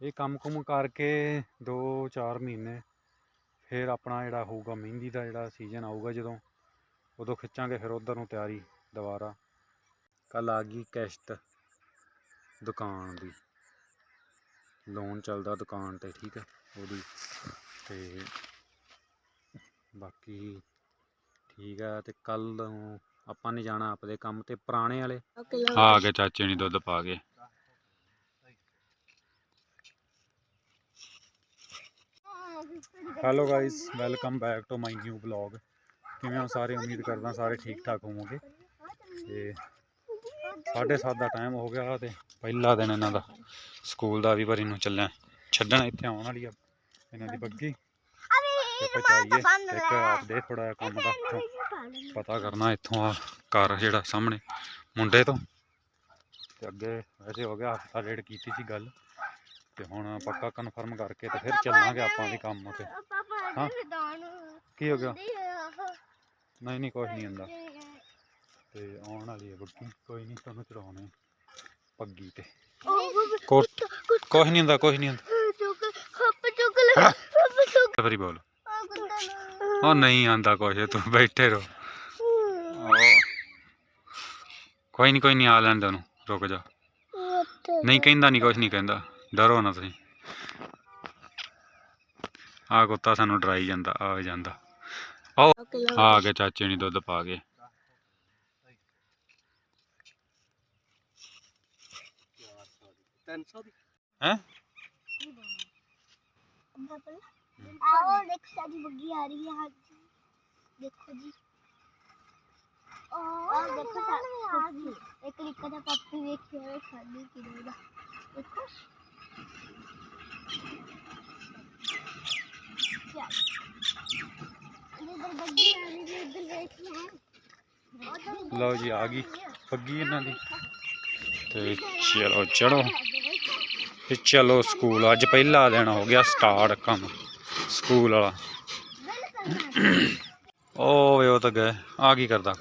ਇਹ ਕੰਮ ਕੁਮ ਕਰਕੇ 2-4 ਮਹੀਨੇ ਫਿਰ ਆਪਣਾ ਜਿਹੜਾ ਹੋਊਗਾ ਮਹਿੰਦੀ ਦਾ ਜਿਹੜਾ ਸੀਜ਼ਨ ਆਊਗਾ ਜਦੋਂ ਉਦੋਂ ਖਿੱਚਾਂਗੇ ਫਿਰ ਉਧਰ ਨੂੰ ਤਿਆਰੀ ਦੁਬਾਰਾ। ਕੱਲ ਆ ਗਈ ਕਿਸ਼ਤ ਦੁਕਾਨ ਦੀ। ਲੋਨ ਚੱਲਦਾ ਦੁਕਾਨ ਤੇ ਠੀਕ ਹੈ ਉਹਦੀ। ਤੇ ਬਾਕੀ ਠੀਕ ਹੈ ਤੇ ਕੱਲ ਨੂੰ ਆਪਾਂ ਨੇ ਜਾਣਾ ਆਪਦੇ ਕੰਮ ਤੇ ਪੁਰਾਣੇ ਵਾਲੇ। ਆ ਗਏ ਚਾਚੇ ਨੇ ਦੁੱਧ ਪਾ ਕੇ। Hello guys welcome back to my new vlog ਕਿਵੇਂ ਹੋ ਸਾਰੇ? ਉਮੀਦ ਕਰਦਾ ਸਾਰੇ ਠੀਕ ਠਾਕ ਹੋਵੋਗੇ। ਤੇ ਸਾਢੇ ਸੱਤ ਦਾ ਟਾਈਮ ਹੋ ਗਿਆ ਤੇ ਪਹਿਲਾ ਦਿਨ ਇਹਨਾਂ ਦਾ ਸਕੂਲ ਦਾ ਵੀ ਵਾਰੀ ਨੂੰ ਚੱਲਿਆ। ਛੱਡਣ ਇੱਥੇ ਆਉਣ ਵਾਲੀ ਆ ਇਹਨਾਂ ਦੀ ਬੱਗੀ। ਪਹੁੰਚਾਈਏ ਤੇ ਇੱਕ ਆਪਦੇ ਥੋੜਾ ਕੰਮ ਦਾ ਪਤਾ ਕਰਨਾ ਇੱਥੋਂ ਆ ਘਰ ਜਿਹੜਾ ਸਾਹਮਣੇ ਮੁੰਡੇ ਤੋਂ। ਤੇ ਅੱਗੇ ਵੈਸੇ ਹੋ ਗਿਆ ਹਫਤਾ ਡੇਢ ਕੀਤੀ ਸੀ ਗੱਲ। ਤੇ ਹੁਣ ਪੱਕਾ ਕਨਫਰਮ ਕਰਕੇ ਤੇ ਫਿਰ ਚੱਲਾਂਗੇ ਆਪਾਂ ਵੀ ਕੰਮ ਤੇ। ਹਾਂ। ਕੀ ਹੋ ਗਿਆ? ਨਹੀਂ ਨਹੀਂ ਕੁਝ ਨਹੀਂ ਹੁੰਦਾ। ਤੇ ਆਉਣ ਵਾਲੀ ਹੈ ਬੱਗੀ ਕੋਈ ਨਹੀਂ ਤੁਹਾਨੂੰ ਚੜਾਉਣੇ ਪੱਗੀ ਤੇ। ਕੁਝ ਨਹੀਂ ਹੁੰਦਾ ਕੁਝ ਨਹੀਂ ਹੁੰਦਾ। ਫਰੀ ਬੋਲ। ਉਹ ਨਹੀਂ ਆਂਦਾ ਕੁਝ ਤੂੰ ਬੈਠੇ ਰਹੋ। ਕੋਈ ਨਹੀਂ ਕੋਈ ਨਹੀਂ ਆ ਲੈਣ ਉਹਨੂੰ। ਰੁਕ ਜਾ। ਨਹੀਂ ਕਹਿੰਦਾ ਨਹੀਂ ਕੁਝ ਨਹੀਂ ਕਹਿੰਦਾ। ਡਰੋ ਨਾ ਤੁਸੀਂ। ਆ ਕੁੱਤਾ ਸਾਨੂੰ ਡਰਾਈ ਜਾਂਦਾ ਆ ਜਾਂਦਾ। ਆਓ ਆ ਕੇ ਚਾਚੇ ਨੇ ਦੁੱਧ ਪਾ ਕੇ। ਹੈ? ਆਓ ਦੇਖੋ ਸਾਡੀ ਬੱਗੀ ਆ ਰਹੀ ਹੈ ਹਾਂ ਦੇਖੋ ਜੀ। ਆਹ ਦੇਖੋ ਸਾਡੀ ਇੱਕ ਰਿੱਕਾ ਦਾ ਪੱਪੀ ਵੇਖਿਆ ਹੋਇਆ ਸਾਡੀ ਕਿਹੜਾ ਦੇਖੋ। ਲਓ ਜੀ ਆ ਗਈ ਪੱਗੀ ਇਹਨਾਂ ਦੀ। ਤੇ ਚਲੋ ਚੜੋ ਤੇ ਚਲੋ ਸਕੂਲ ਅੱਜ ਪਹਿਲਾ ਦਿਨ ਹੋ ਗਿਆ ਸਟਾਰਟ ਕੰਮ ਸਕੂਲ ਵਾਲਾ। ਵੇ ਉਹ ਤਾਂ ਗਏ। ਆ ਕੀ ਕਰਦਾ?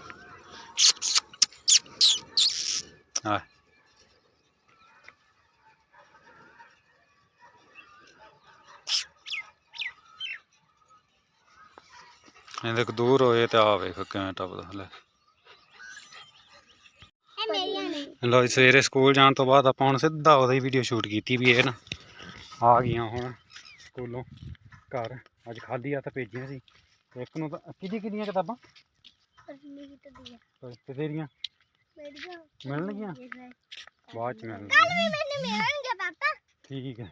ਇਹ ਦੇਖ ਦੂਰ ਹੋਏ ਤੇ ਆ ਵੇਖ ਕਿਵੇਂ ਟੱਪਦਾ ਲੈ। ਲੋ ਸਵੇਰੇ ਸਕੂਲ ਜਾਣ ਤੋਂ ਬਾਅਦ ਆਪਾਂ ਹੁਣ ਸਿੱਧਾ ਉਹਦੀ ਵੀਡੀਓ ਸ਼ੂਟ ਕੀਤੀ ਵੀ ਇਹ ਨਾ। ਆ ਗਈਆਂ ਹੁਣ ਸਕੂਲੋਂ ਘਰ। ਅੱਜ ਖਾਲੀ ਆ ਤਾਂ ਭੇਜੀਆਂ ਸੀ। ਇੱਕ ਨੂੰ ਤਾਂ ਕਿਹਦੀ ਕਿਹਦੀਆਂ ਕਿਤਾਬਾਂ? ਤੇ ਤੇਰੀਆਂ? ਬਾਅਦ ਚ ਮਿਲਣਗੀਆਂ। ਕੱਲ ਵੀ ਮੈਨੂੰ ਮਿਲਣਗੇ ਪਾਪਾ। ਠੀਕ ਹੈ।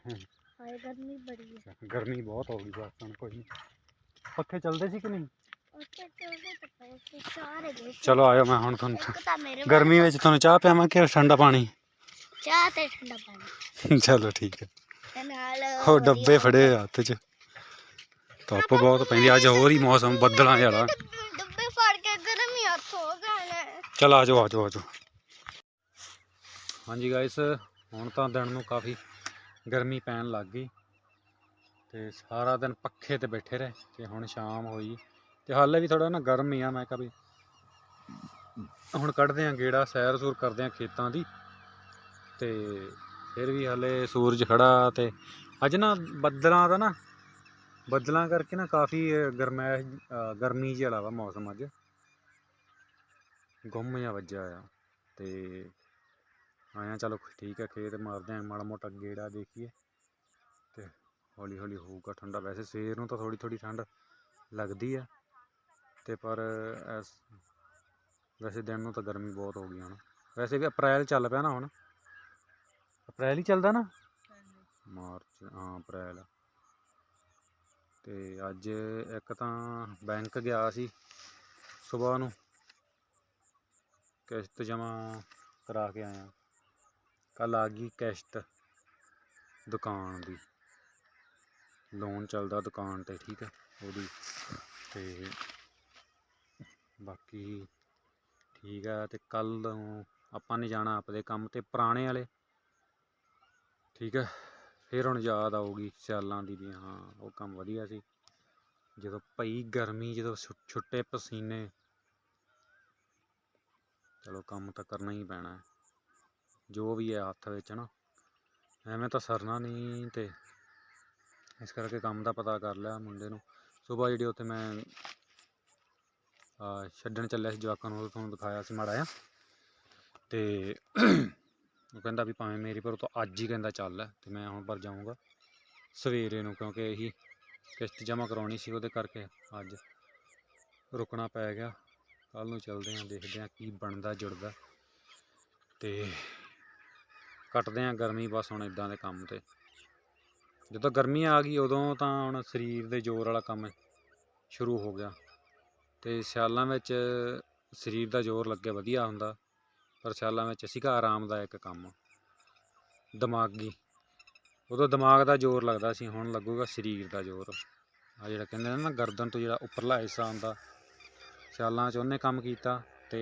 ਹਾਏ ਗਰਮੀ ਬੜੀ ਹੈ ਗਰਮੀ ਬਹੁਤ ਹੋ ਗਈ ਬਸ ਕੋਈ ਨਹੀਂ ਪੱਖੇ ਚੱਲਦੇ ਸੀ ਕਿ ਨਹੀਂ? ਉੱਥੇ ਚਲਦੇ ਸੀ। ਚਲੋ ਆਇਓ ਮੈਂ ਹੁਣ ਤੁਹਾਨੂੰ ਇੱਕ ਤਾਂ ਮੇਰੇ ਗਰਮੀ ਵਿੱਚ ਤੁਹਾਨੂੰ ਚਾਹ ਪਿਆਵਾਂ ਕਿ ਠੰਡਾ ਪਾਣੀ? ਚਾਹ ਤੇ ਠੰਡਾ ਪਾਣੀ। ਚਲੋ ਠੀਕ ਹੈ। ਤੇ ਨਾਲ ਉਹ ਡੱਬੇ ਫੜੇ ਹੋਏ ਹੱਥ 'ਚ। ਧੁੱਪ ਬਹੁਤ ਪੈਂਦੀ ਅੱਜ ਹੋਰ ਹੀ ਮੌਸਮ ਬੱਦਲਾਂ ਵਾਲਾ ਡੱਬੇ- ਫੜ ਕੇ ਗਰਮੀ ਹੱਥ ਹੋ ਗਏ ਨੇ ਚਲ ਆ ਜਾਓ ਆ ਜਾਓ ਆ ਜਾਓ। ਹਾਂਜੀ ਗਾਇਸ ਹੁਣ ਤਾਂ ਦਿਨ ਨੂੰ ਕਾਫੀ ਗਰਮੀ ਪੈਣ ਲੱਗ ਗਈ। ਤੇ ਸਾਰਾ ਦਿਨ ਪੱਖੇ ਤੇ ਬੈਠੇ ਰਹੇ ਤੇ ਹੁਣ ਸ਼ਾਮ ਹੋਈ ਤੇ ਹਾਲੇ ਵੀ ਥੋੜਾ ਨਾ ਗਰਮ ਹੀ ਆ, ਮੈਂ ਕਿਹਾ ਵੀ ਹੁਣ ਕੱਢਦੇ ਆ ਗੇੜਾ, ਸੈਰ ਸੂਰ ਕਰਦੇ ਆ ਖੇਤਾਂ ਦੀ ਤੇ ਫਿਰ ਵੀ ਹਾਲੇ ਸੂਰਜ ਖੜਾ ਤੇ ਅੱਜ ਨਾ ਬੱਦਲਾਂ ਦਾ ਨਾ, ਬੱਦਲਾਂ ਕਰਕੇ ਨਾ ਕਾਫੀ ਗਰਮੈਸ਼ ਗਰਮੀ ਜਿਹਾ ਵਾਲਾ ਵਾ ਮੌਸਮ ਅੱਜ। ਗੁੰਮ ਜਿਹਾ ਵੱਜਿਆ ਆ ਤੇ ਆਇਆ ਚਲੋ ਠੀਕ ਹੈ ਖੇਤ ਮਾਰਦੇ ਆ ਮਾੜਾ ਮੋਟਾ ਗੇੜਾ ਦੇਖੀਏ। ਹੌਲੀ ਹੌਲੀ ਹੋਊਗਾ ਠੰਡਾ। ਵੈਸੇ ਸਵੇਰ ਨੂੰ ਤਾਂ ਥੋੜੀ ਥੋੜੀ ਠੰਡ ਲੱਗਦੀ ਆ, ਤੇ ਪਰ ਇਸ ਵੈਸੇ ਦਿਨ ਨੂੰ ਤਾਂ ਗਰਮੀ ਬਹੁਤ ਹੋ ਗਈ ਹੁਣ। ਵੈਸੇ ਵੀ ਅਪ੍ਰੈਲ ਚੱਲ ਪਿਆ ਨਾ ਹੁਣ। ਅਪ੍ਰੈਲ ਹੀ ਚੱਲਦਾ ਨਾ? ਮਾਰਚ, ਹਾਂ, ਅਪ੍ਰੈਲ। ਤੇ ਅੱਜ ਇੱਕ ਤਾਂ ਬੈਂਕ ਗਿਆ ਸੀ ਸਵੇਰ ਨੂੰ। ਕਿਸ਼ਤ ਜਮਾ ਕਰਾ ਕੇ ਆਇਆ। ਕੱਲ ਆ ਗਈ ਕਿਸ਼ਤ ਦੁਕਾਨ ਦੀ। ਲੋਨ ਚੱਲਦਾ ਦੁਕਾਨ ਤੇ, ਠੀਕ ਹੈ, ਉਹਦੀ। ਤੇ ਬਾਕੀ ਠੀਕ ਹੈ, ਤੇ ਕੱਲ ਆਪਾਂ ਨੇ ਜਾਣਾ ਆਪਦੇ ਕੰਮ ਤੇ, ਪੁਰਾਣੇ ਵਾਲੇ। ਠੀਕ ਹੈ, ਫਿਰ ਹੁਣ ਯਾਦ ਆਊਗੀ ਸਿਆਲਾਂ ਦੀ ਵੀ, ਹਾਂ, ਉਹ ਕੰਮ ਵਧੀਆ ਸੀ। ਜਦੋਂ ਪਈ ਗਰਮੀ, ਜਦੋਂ ਛੁ- ਛੁੱਟੇ ਪਸੀਨੇ। ਚਲੋ, ਕੰਮ ਤਾਂ ਕਰਨਾ ਹੀ ਪੈਣਾ। ਜੋ ਵੀ ਹੈ ਹੱਥ ਵਿੱਚ ਨਾ, ਐਵੇਂ ਤਾਂ ਸਰਨਾ ਨਹੀਂ ਤੇ ਇਸ ਕਰਕੇ ਕੰਮ ਦਾ ਪਤਾ ਕਰ ਲਿਆ ਮੁੰਡੇ ਨੂੰ। ਸਵੇਰ ਜਿਹੜੀ ਉੱਥੇ ਮੈਂ ਛੱਡਣ ਚੱਲਿਆ ਸੀ ਜਵਾਕਾਂ ਨੂੰ ਤੁਹਾਨੂੰ ਦਿਖਾਇਆ ਸੀ ਮਾੜਾ ਜਿਹਾ। ਤੇ ਉਹ ਕਹਿੰਦਾ ਵੀ ਭਾਵੇਂ ਮੇਰੀ, ਪਰ ਤੋਂ ਅੱਜ ਹੀ ਕਹਿੰਦਾ ਚੱਲ। ਤੇ ਮੈਂ ਹੁਣ ਪਰ ਜਾਊਂਗਾ ਸਵੇਰੇ ਨੂੰ, ਕਿਉਂਕਿ ਇਹੀ ਕਿਸ਼ਤ ਜਮ੍ਹਾਂ ਕਰਾਉਣੀ ਸੀ ਉਹਦੇ ਕਰਕੇ ਅੱਜ। ਰੁਕਣਾ ਪੈ ਗਿਆ। ਕੱਲ ਨੂੰ ਚੱਲਦੇ ਆਂ ਦੇਖਦੇ ਆਂ ਕੀ ਬਣਦਾ, ਜੁੜਦਾ। ਤੇ ਕੱਟਦੇ ਆਂ ਗਰਮੀ ਬਸ ਹੁਣ ਇਦਾਂ ਦੇ ਕੰਮ ਤੇ। ਜਦੋਂ ਗਰਮੀ ਆ ਗਈ, ਉਦੋਂ ਤਾਂ ਹੁਣ ਸਰੀਰ ਦੇ ਜ਼ੋਰ ਵਾਲਾ ਕੰਮ ਸ਼ੁਰੂ ਹੋ ਗਿਆ। ਤੇ ਸਿਆਲਾਂ ਵਿੱਚ ਸਰੀਰ ਦਾ ਜ਼ੋਰ ਲੱਗੇ ਵਧੀਆ ਹੁੰਦਾ, ਪਰ ਸਿਆਲਾਂ ਵਿੱਚ ਸੀਗਾ ਆਰਾਮਦਾਇਕ ਕੰਮ। ਦਿਮਾਗੀ, ਉਦੋਂ ਦਿਮਾਗ ਦਾ ਜ਼ੋਰ ਲੱਗਦਾ ਸੀ, ਹੁਣ ਲੱਗੂਗਾ ਸਰੀਰ ਦਾ ਜ਼ੋਰ। ਆ ਜਿਹੜਾ ਕਹਿੰਦੇ ਨੇ ਨਾ, ਗਰਦਨ ਤੋਂ ਜਿਹੜਾ ਉੱਪਰਲਾ ਹਿੱਸਾ ਹੁੰਦਾ ਸਿਆਲਾਂ 'ਚ ਉਹਨੇ ਕੰਮ ਕੀਤਾ ਤੇ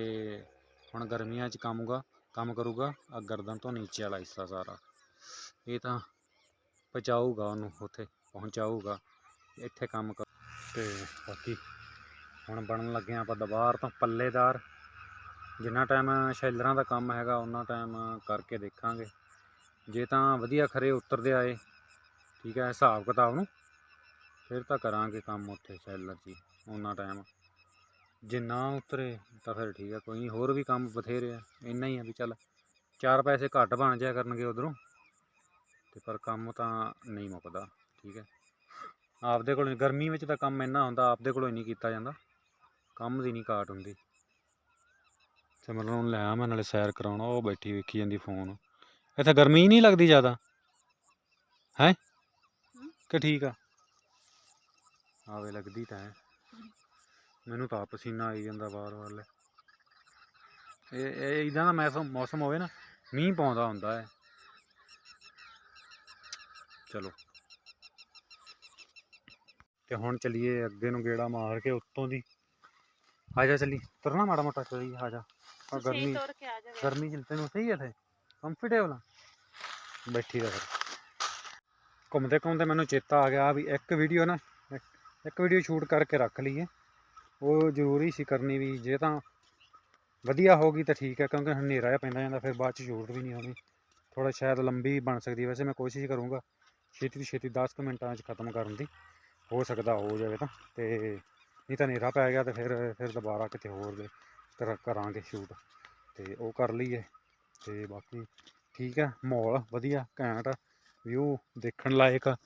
ਹੁਣ ਗਰਮੀਆਂ 'ਚ ਕੰਮਗਾ ਕੰਮ ਕਰੂਗਾ ਆ ਗਰਦਨ ਤੋਂ ਨੀਚੇ ਵਾਲਾ ਹਿੱਸਾ ਸਾਰਾ। ਇਹ ਤਾਂ ਪਹੁੰਚਾਊਗਾ ਉਹਨੂੰ, ਉੱਥੇ ਪਹੁੰਚਾਊਗਾ, ਇੱਥੇ ਕੰਮ ਕਰ ਤੇ ਬਾਕੀ ਹੁਣ ਬਣਨ ਲੱਗੇ ਹਾਂ ਆਪਾਂ ਦੁਬਾਰ ਤੋਂ ਪੱਲੇਦਾਰ। ਜਿੰਨਾ ਟਾਈਮ ਸ਼ੈਲਰਾਂ ਦਾ ਕੰਮ ਹੈਗਾ ਉਹਨਾਂ ਟਾਈਮ ਕਰਕੇ ਦੇਖਾਂਗੇ। ਜੇ ਤਾਂ ਵਧੀਆ ਖਰੇ ਉਤਰਦੇ ਆਏ, ਠੀਕ ਹੈ, ਹਿਸਾਬ ਕਿਤਾਬ ਨੂੰ, ਫਿਰ ਤਾਂ ਕਰਾਂਗੇ ਕੰਮ ਉੱਥੇ ਸ਼ੈਲਰ ਜੀ ਉਹਨਾਂ ਟਾਈਮ ਜੇ ਨਾ ਉਤਰੇ ਤਾਂ ਫਿਰ ਠੀਕ ਹੈ, ਕੋਈ ਨਹੀਂ ਹੋਰ ਵੀ ਕੰਮ ਬਥੇਰੇ ਆ, ਇੰਨਾ ਹੀ ਆ ਵੀ ਚੱਲ, ਚਾਰ ਪੈਸੇ ਘੱਟ ਬਣ ਜਾਇਆ ਕਰਨਗੇ ਉਧਰੋਂ। ਤੇ ਪਰ ਕੰਮ ਤਾਂ ਨਹੀਂ ਮੁੱਕਦਾ ਠੀਕ ਹੈ। ਆਪਦੇ ਕੋਲ ਗਰਮੀ ਵਿੱਚ ਤਾਂ ਕੰਮ ਇੰਨਾ ਹੁੰਦਾ ਆਪਦੇ ਕੋਲੋਂ ਹੀ ਨਹੀਂ ਕੀਤਾ ਜਾਂਦਾ। ਕੰਮ ਦੀ ਨਹੀਂ ਘਾਟ ਹੁੰਦੀ। ਸਿਮਰਨ ਨੂੰ ਲੈ ਆ ਮੈਂ ਨਾਲੇ ਸੈਰ ਕਰਾਉਣਾ ਉਹ ਬੈਠੀ ਵੇਖੀ ਜਾਂਦੀ ਫੋਨ। ਇੱਥੇ ਗਰਮੀ ਨਹੀਂ ਲੱਗਦੀ ਜ਼ਿਆਦਾ। ਹੈ? ਕਿ ਠੀਕ ਆ? ਆਵੇ ਲੱਗਦੀ ਤਾਂ ਹੈ। ਮੈਨੂੰ ਤਾਂ ਪਸੀਨਾ ਆਈ ਜਾਂਦਾ ਬਾਰ ਬਾਰ ਲੈ। ਇਹ ਇਹ ਇਦਾਂ ਦਾ ਮੌਸਮ ਹੋਵੇ ਨਾ ਮੀਂਹ ਪਾਉਂਦਾ ਹੁੰਦਾ ਹੈ। ਚਲੋ। ਤੇ ਹੁਣ ਚਲੀਏ ਅੱਗੇ ਨੂੰ ਗੇੜਾ ਮਾਰ ਕੇ ਉੱਤੋਂ ਦੀ। ਆ ਜਾ ਚੱਲੀ। ਤੁਰਨਾ ਮਾੜਾ ਮੋਟਾ ਚਲੀ ਆ ਜਾ। ਆ ਗਰਮੀ ਕੇ ਆ ਗਰਮੀ ਚ ਤੈਨੂੰ ਸਹੀ ਹੈ ਥੇ ਕੰਫਰਟੇਬਲ ਆ। ਬੈਠੀ ਰਹਿ ਫਿਰ। ਘੁੰਮਦੇ ਘੁੰਮਦੇ ਮੈਨੂੰ ਚੇਤਾ ਆ ਗਿਆ ਵੀ ਇੱਕ ਵੀਡੀਓ ਨਾ ਇੱਕ- ਵੀਡੀਓ ਸ਼ੂਟ ਕਰਕੇ ਰੱਖ ਲਈਏ। ਉਹ ਜ਼ਰੂਰੀ ਸੀ ਕਰਨੀ ਵੀ ਜੇ ਤਾਂ ਵਧੀਆ ਹੋ ਗਈ ਤਾਂ ਠੀਕ ਹੈ ਕਿਉਂਕਿ ਹਨੇਰਾ ਜਿਹਾ ਪੈਂਦਾ ਜਾਂਦਾ ਫਿਰ ਬਾਅਦ ਚ ਸ਼ੂਟ ਵੀ ਨਹੀਂ ਹੋਣੀ ਥੋੜਾ ਸ਼ਾਇਦ ਲੰਬੀ ਬਣ ਸਕਦੀ। ਵੈਸੇ ਮੈਂ ਕੋਸ਼ਿਸ਼ ਕਰੂੰਗਾ। ਛੇਤੀ ਤੋਂ ਛੇਤੀ 10 ਕੁ ਮਿੰਟਾਂ 'ਚ ਖਤਮ ਕਰਨ ਦੀ ਹੋ ਸਕਦਾ, ਹੋ ਜਾਵੇ ਤਾਂ। ਤੇ ਨਹੀਂ ਤਾਂ ਹਨੇਰਾ ਪੈ ਗਿਆ ਤੇ ਫਿਰ ਫਿਰ ਦੁਬਾਰਾ ਕਿਤੇ ਹੋਰ ਦੇ ਕਰ- ਕਰਾਂਗੇ ਸ਼ੂਟ ਤੇ ਉਹ ਕਰ ਲਈਏ। ਤੇ ਬਾਕੀ ਠੀਕ ਹੈ ਮਾਹੌਲ ਵਧੀਆ, ਘੈਂਟ ਵਿਊ ਦੇਖਣ ਲਾਇਕ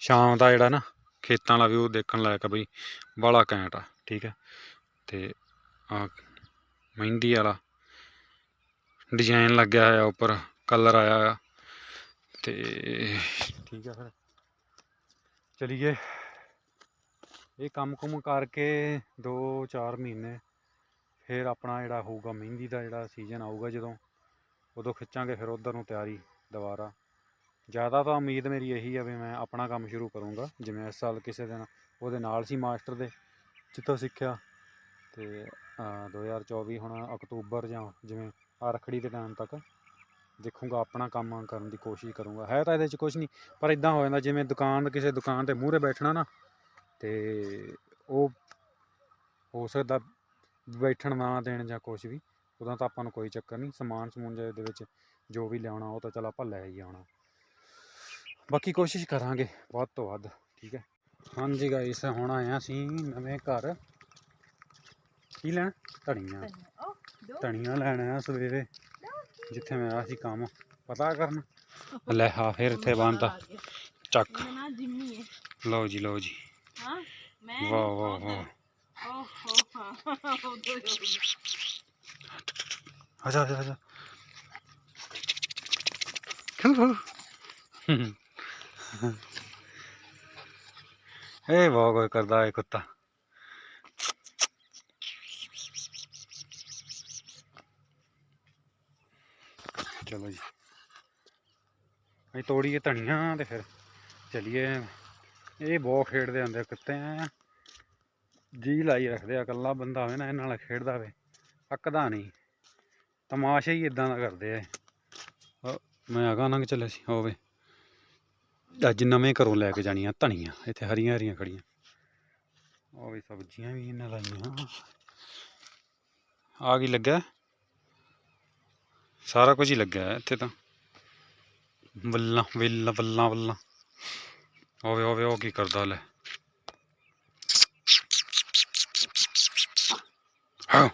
ਸ਼ਾਮ ਦਾ ਜਿਹੜਾ ਨਾ, ਖੇਤਾਂ ਵਾਲਾ ਵਿਊ ਦੇਖਣ ਲਾਇਕ ਬਈ। ਬਾਹਲਾ ਘੈਂਟ ਆ, ਠੀਕ ਹੈ ਤੇ ਆ ਮਹਿੰਦੀ ਵਾਲਾ ਡਿਜ਼ਾਈਨ ਲੱਗਿਆ ਹੋਇਆ ਉੱਪਰ ਕਲਰ ਆਇਆ ਆ ਤੇ ਠੀਕ ਹੈ ਫਿਰ। ਚਲੀਏ। ਇਹ ਕੰਮ ਕੁਮ ਕਰਕੇ 2-4 ਮਹੀਨੇ, ਫਿਰ ਆਪਣਾ ਜਿਹੜਾ ਹੋਊਗਾ ਮਹਿੰਦੀ ਦਾ ਜਿਹੜਾ ਸੀਜ਼ਨ ਆਊਗਾ ਜਦੋਂ, ਉਦੋਂ ਖਿੱਚਾਂਗੇ ਫਿਰ ਉਧਰ ਨੂੰ ਤਿਆਰੀ ਦੁਬਾਰਾ। ਜ਼ਿਆਦਾ ਤਾਂ ਉਮੀਦ ਮੇਰੀ ਇਹੀ ਆ ਵੀ ਮੈਂ ਆਪਣਾ ਕੰਮ ਸ਼ੁਰੂ ਕਰੂੰਗਾ, ਜਿਵੇਂ ਇਸ ਸਾਲ ਕਿਸੇ ਦਿਨ ਉਹਦੇ ਨਾਲ ਸੀ ਮਾਸਟਰ ਦੇ ਜਿੱਥੋਂ ਸਿੱਖਿਆ ਤੇ, ਅਹ 2024 ਹੁਣ ਅਕਤੂਬਰ ਜਾਂ ਜਿਵੇਂ ਆ ਰੱਖੜੀ ਦੇ ਟਾਈਮ ਤੱਕ ਦੇਖੂੰਗਾ ਆਪਣਾ ਕੰਮ ਕਰਨ ਦੀ ਕੋਸ਼ਿਸ਼ ਕਰੂੰਗਾ। ਹੈ ਤਾਂ ਇਹਦੇ 'ਚ ਕੁਝ ਨਹੀਂ ਪਰ ਇਦਾਂ ਹੋ ਜਾਂਦਾ ਜਿਵੇਂ ਦੁਕਾਨ ਕਿਸੇ ਦੁਕਾਨ ਤੇ ਮੂਹਰੇ ਬੈਠਣਾ ਨਾ ਤੇ ਉਹ ਹੋ ਸਕਦਾ ਬੈਠਣ ਨਾ ਦੇਣ ਜਾਂ ਕੁਝ ਵੀ ਉਦੋਂ ਤਾਂ ਆਪਾਂ ਨੂੰ ਕੋਈ ਚੱਕਰ ਨਹੀਂ ਸਮਾਨ ਸਮੂਨ ਦੇ ਵਿੱਚ ਜੋ ਵੀ ਲਿਆਉਣਾ ਉਹ ਤਾਂ ਚਲ ਆਪਾਂ ਲੈ ਹੀ ਆਉਣਾ। ਬਾਕੀ ਕੋਸ਼ਿਸ਼ ਕਰਾਂਗੇ ਵੱਧ ਤੋਂ ਵੱਧ ਠੀਕ ਹੈ? ਹਾਂਜੀ ਗਾਇਸ ਹੁਣ ਆਇਆ ਸੀ ਨਵੇਂ ਘਰ। ਕੀ ਲੈਣ? ਦੋ। ਧਨੀਆਂ ਲੈਣ ਸਵੇਰੇ। ਜਿੱਥੇ ਮੈਂ ਆਇਆ ਸੀ ਕੰਮ ਪਤਾ ਕਰਨ ਲੈ ਹਾਂ ਫਿਰ ਇੱਥੇ ਬੰਨਤਾ ਚੱਕ ਮੇਰਾ ਨਾਂ ਜਿੰਮੀ ਹੈ ਲਓ ਜੀ ਲਓ ਜੀ ਹਾਂ ਮੈਂ ਵਾਹ ਵਾਹ ਵਾਹ ਓਹੋ ਹਾਂ ਉਹ ਦੋ ਹੋ ਗਈ ਆਜਾ ਆਜਾ ਆਜਾ ਕਿਉਂ ਇਹ ਵਾਹ ਕੋਈ ਕਰਦਾ ਹੈ ਕੁੱਤਾ ਚਲੋ ਜੀ। ਅਸੀਂ ਤੋੜੀਏ ਧਨੀਆ ਤੇ ਫਿਰ ਚਲੀਏ। ਇਹ ਬਹੁਤ ਖੇਡਦੇ ਹੁੰਦੇ ਕੁੱਤੇ ਜੀ ਲਾਈ ਰੱਖਦੇ ਆ, ਇਕੱਲਾ ਬੰਦਾ ਹੋਵੇ ਨਾ, ਇਹਨਾਂ ਨਾਲ ਖੇਡਦਾ ਹੋਵੇ ਅੱਕਦਾ ਨਹੀਂ। ਤਮਾਸ਼ਾ ਹੀ ਇਦਾਂ ਦਾ ਕਰਦੇ ਆ। ਮੈਂ ਆਗਾ ਲੰਘ ਚੱਲਿਆ ਸੀ ਹੋਵੇ ਅੱਜ ਨਵੇਂ ਘਰੋਂ ਲੈ ਕੇ ਜਾਣੀਆਂ ਧਨੀਆਂ, ਇੱਥੇ ਹਰੀਆਂ ਹਰੀਆਂ ਖੜੀਆਂ। ਉਹ ਵੀ ਸਬਜ਼ੀਆਂ ਵੀ ਇਹਨਾਂ ਲਾਈਆਂ। ਆ ਕੀ ਲੱਗਾ ਸਾਰਾ ਕੁਝ ਹੀ ਲੱਗਾ ਹੈ ਇੱਥੇ ਤਾਂ ਬੱਲਾ ਵੇਲਾ ਬੱਲਾ ਬੱਲਾ ਹੋਵੇ ਹੋਵੇ ਉਹ ਕੀ ਕਰਦਾ ਲੈ ਹਾਂ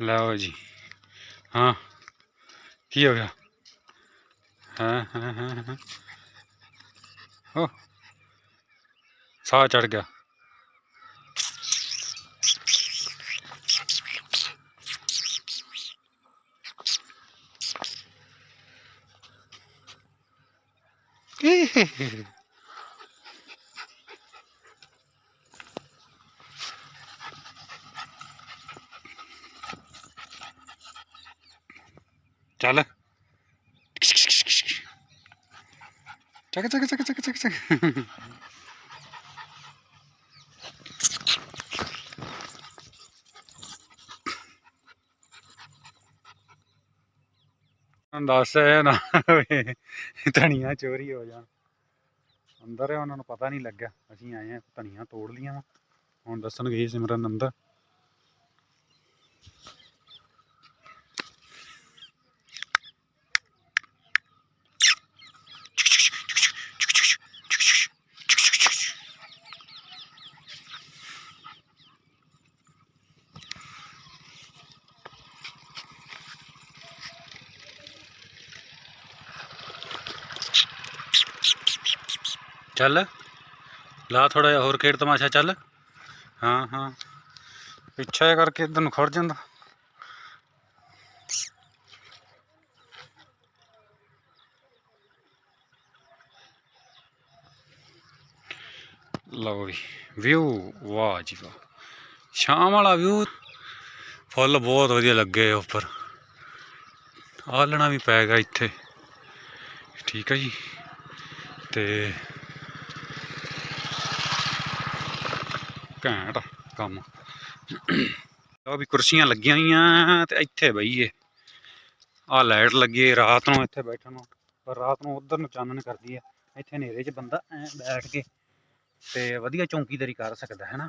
ਲਓ ਜੀ ਹਾਂ ਕੀ ਹੋ ਗਿਆ ਹਾਂ ਹਾਂ ਹਾਂ ਹਾਂ ਹੋ ਸਾਹ ਚੜ ਗਿਆ ਚੱਲ। ਚੱਕ ਚੱਕ ਚੱਕ ਚੱਕ ਚੱਕ ਚੱਕ। ਦੱਸ ਇਹ ਨਾ ਹੋਵੇ ਚੋਰੀ ਹੋ ਜਾਣ। ਅੰਦਰ ਹੈ ਉਹਨਾਂ ਨੂੰ ਪਤਾ ਨਹੀਂ ਲੱਗਿਆ। ਅਸੀਂ ਆਏ ਆ, ਧਨੀਆ ਤੋੜ ਲੀਆਂ ਵਾ। ਹੁਣ ਦੱਸਣ ਗਏ ਸਿਮਰਨ ਅੰਦਰ। ਚੱਲ। ਲਾ ਥੋੜਾ ਜਿਹਾ ਹੋਰ ਖੇਡ ਤਮਾਸ਼ਾ ਚੱਲ। ਹਾਂ ਹਾਂ। ਪਿੱਛਾ ਜਿਹਾ ਕਰਕੇ ਇਧਰ ਨੂੰ ਖੜ ਜਾਂਦਾ। ਲਓ ਵੀ, ਵਿਊ, ਵਾਹ ਜੀ ਵਾਹ। ਸ਼ਾਮ ਵਾਲਾ ਵਿਊ। ਫੁੱਲ ਬਹੁਤ ਵਧੀਆ ਲੱਗੇ ਉੱਪਰ। ਆਲਣਾ ਵੀ ਪੈ ਗਿਆ ਇੱਥੇ। ਠੀਕ ਹੈ ਜੀ। ਤੇ ਘੈਂਟ ਕੰਮ। ਉਹ ਵੀ ਕੁਰਸੀਆਂ ਲੱਗੀਆਂ ਹੋਈਆਂ ਤੇ ਇੱਥੇ ਬਈਏ ਆ ਲਾਈਟ ਲੱਗੀ ਰਾਤ ਨੂੰ ਇੱਥੇ ਬੈਠਣ ਨੂੰ, ਪਰ ਰਾਤ ਨੂੰ ਉਧਰ ਨੂੰ ਚਾਨਣ ਕਰਦੀ ਹੈ ਇੱਥੇ ਹਨੇਰੇ 'ਚ ਬੰਦਾ ਐ ਬੈਠ ਕੇ ਤੇ ਵਧੀਆ ਚੌਂਕੀਦਾਰੀ ਕਰ ਸਕਦਾ ਹੈ ਨਾ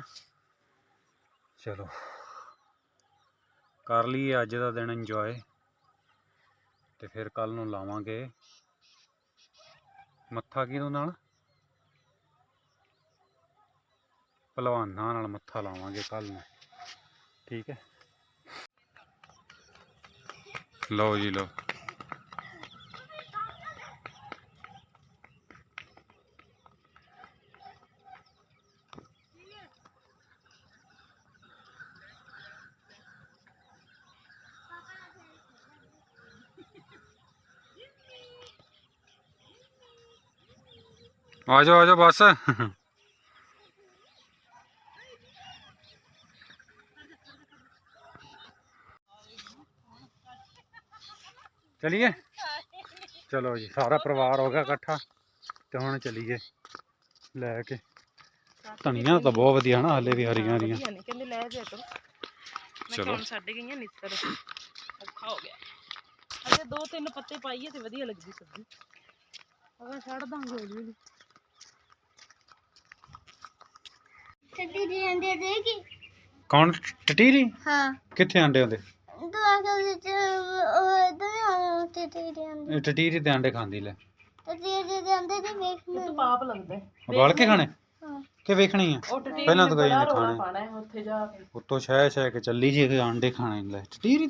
ਚਲੋ। ਕਰ ਲਈਏ ਅੱਜ ਦਾ ਦਿਨ ਇੰਜੋਏ ਤੇ ਫਿਰ ਕੱਲ ਨੂੰ ਲਾਵਾਂਗੇ। ਮੱਥਾ ਕਿਹਦੋਂ ਨਾਲ? ਭਲਵਾਨਾਂ ਨਾਲ ਮੱਥਾ ਲਾਵਾਂਗੇ ਕੱਲ ਨੂੰ। ਠੀਕ ਹੈ? ਲਓ ਜੀ, ਲਓ। ਆ ਜਾਓ ਆ ਜਾਓ ਬਸ। ਚਲਿਏ? ਚਲੋ ਜੀ ਸਾਰਾ ਪਰਿਵਾਰ ਹੋ ਗਿਆ ਇਕੱਠਾ ਤੇ ਹੁਣ ਚਲੀਏ ਲੈ ਕੇ। ਧਨੀਆ ਤਾਂ ਬਹੁਤ ਵਧੀਆ ਨਾ ਹਲੇ ਵੀ ਹਰੀਆਂ ਹਰੀਆਂ। ਕਹਿੰਦੇ ਲੈ ਜਾ ਚਲੋ। ਛੱਡ ਗਈਆਂ ਨਿੱਤਰ। ਔਖਾ ਹੋ ਗਿਆ। ਅਜੇ ਦੋ ਤਿੰਨ ਪੱਤੇ ਪਾਈਏ ਤੇ ਵਧੀਆ ਲੱਗਦੀ ਸਬਜ਼ੀ। ਅਗਰ ਛੱਡ ਦਾਂਗੇ ਹੌਲੀ ਹੌਲੀ। ਛੱਡੀ ਦੀ ਅੰਡੇ ਦੇਗੀ ਕੌਣ? ਟਟੀਰੀ ਹਾਂ। ਕਿੱਥੇ ਆਂਡੇ ਹੁੰਦੇ? ਕੇ ਵਿੱਚ ਉਹ ਦੇ ਇਹ ਟਟੀਰੀ ਤੇ ਖਾਂਦੀ ਲੈ। ਤੇ ਤੇ ਦੇ ਅੰਡੇ ਤੇ ਵੇਖਣਾ ਤੂੰ ਪਾਪ ਲੱਗਦਾ ਹੈ। ਉਬਾਲ ਕੇ ਖਾਣੇ? ਹਾਂ। ਕਿ ਵੇਖਣੇ ਆ? ਉਹ ਪਹਿਲਾਂ ਤਾਂ ਗਏ ਬੜਾ ਨੇ ਰੌਲਾ ਖਾਣੇ। ਪਾਉਣਾ ਹੈ ਉੱਥੇ ਜਾ ਕੇ। ਉੱਤੋਂ ਸ਼ਹਿ ਸ਼ਹਿ ਕੇ ਚੱਲੀ ਜੀ ਆਂਡੇ ਖਾਣੇ ਲੈ। ਟਟੀਰੀ